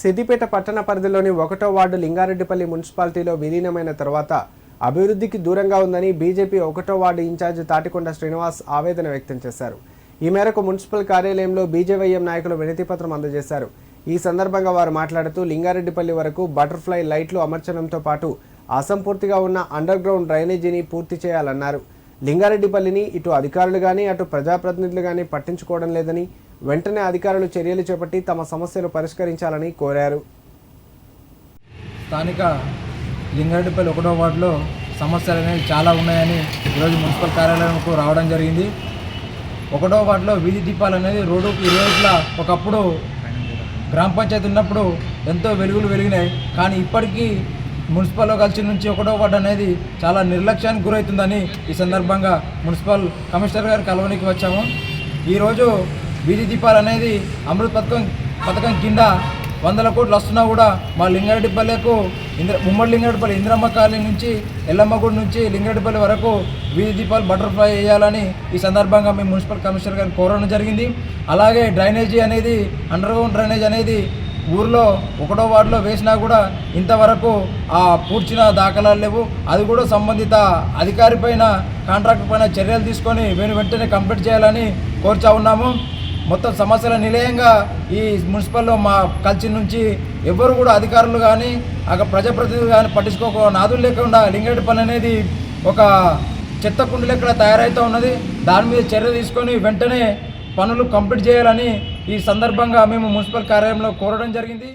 సిద్దిపేట పట్టణ పరిధిలోని ఒకటో వార్డు లింగారెడ్డిపల్లి మున్సిపాలిటీలో విలీనమైన తర్వాత అభివృద్ధికి దూరంగా ఉందని బీజేపీ ఒకటో వార్డు ఇన్ఛార్జ్ తాటికొండ శ్రీనివాస్ ఆవేదన వ్యక్తం చేశారు. ఈ మేరకు మున్సిపల్ కార్యాలయంలో బీజేవైఎం నాయకులు వినతిపత్రం అందజేశారు. ఈ సందర్భంగా వారు మాట్లాడుతూ లింగారెడ్డిపల్లి వరకు బటర్ఫ్లై లైట్లు అమర్చడంతో పాటు అసంపూర్తిగా ఉన్న అండర్ గ్రౌండ్ డ్రైనేజీని పూర్తి చేయాలన్నారు. లింగారెడ్డిపల్లిని ఇటు అధికారులు కానీ అటు ప్రజాప్రతినిధులు కానీ పట్టించుకోవడం లేదని వెంటనే అధికారులు చర్యలు చేపట్టి తమ సమస్యలు పరిష్కరించాలని కోరారు. స్థానిక లింగారెడ్డిపల్లి ఒకటో వార్డులో సమస్యలు అనేవి చాలా ఉన్నాయని ఈరోజు మున్సిపల్ కార్యాలయంకు రావడం జరిగింది. ఒకటో వార్డులో వీధి దీపాలు అనేది రోడ్డుకు ఇరువైపుల ఒకప్పుడు గ్రామ పంచాయతీ ఉన్నప్పుడు ఎంతో వెలుగులు వెలిగినాయి. కానీ ఇప్పటికీ మున్సిపల్ కలిసి నుంచి ఒకటో వార్డు అనేది చాలా నిర్లక్ష్యానికి గురవుతుందని ఈ సందర్భంగా మున్సిపల్ కమిషనర్ గారు కలవనికి వచ్చాము. ఈరోజు వీధి దీపాలు అనేది అమృత్ పథకం పథకం కింద వందల కోట్లు వస్తున్నా కూడా మా లింగారెడ్డిపల్లెకు ఇంద్ర ఉమ్మడి లింగారెడ్డిపల్లి ఇంద్రమ్మ కాలనీ నుంచి ఎల్లమ్మగూడి నుంచి లింగారెడ్డిపల్లి వరకు వీధి దీపాలు బటర్ఫ్లై వేయాలని ఈ సందర్భంగా మేము మున్సిపల్ కమిషనర్ గారిని కోరడం జరిగింది. అలాగే డ్రైనేజీ అనేది అండర్గ్రౌండ్ డ్రైనేజ్ అనేది ఊర్లో ఒకటో వార్డులో వేసినా కూడా ఇంతవరకు ఆ పూడ్చిన దాఖలాలు లేవు. అది కూడా సంబంధిత అధికారి పైన కాంట్రాక్టర్ పైన చర్యలు తీసుకొని వెను వెంటనే కంప్లీట్ చేయాలని కోరుచా ఉన్నాము. మొత్తం సమస్యల నిలయంగా ఈ మున్సిపల్లో మా కల్చి నుంచి ఎవ్వరు కూడా అధికారులు కానీ అక్కడ ప్రజాప్రతినిధులు కానీ పట్టించుకోక నాదులు లేకుండా లింగరెడ్డిపల్లి అనేది ఒక చెత్త కుండు లెక్కడ తయారైతే ఉన్నది. దాని మీద చర్య తీసుకొని వెంటనే పనులు కంప్లీట్ చేయాలని ఈ సందర్భంగా మేము మున్సిపల్ కార్యాలయంలో కోరడం జరిగింది.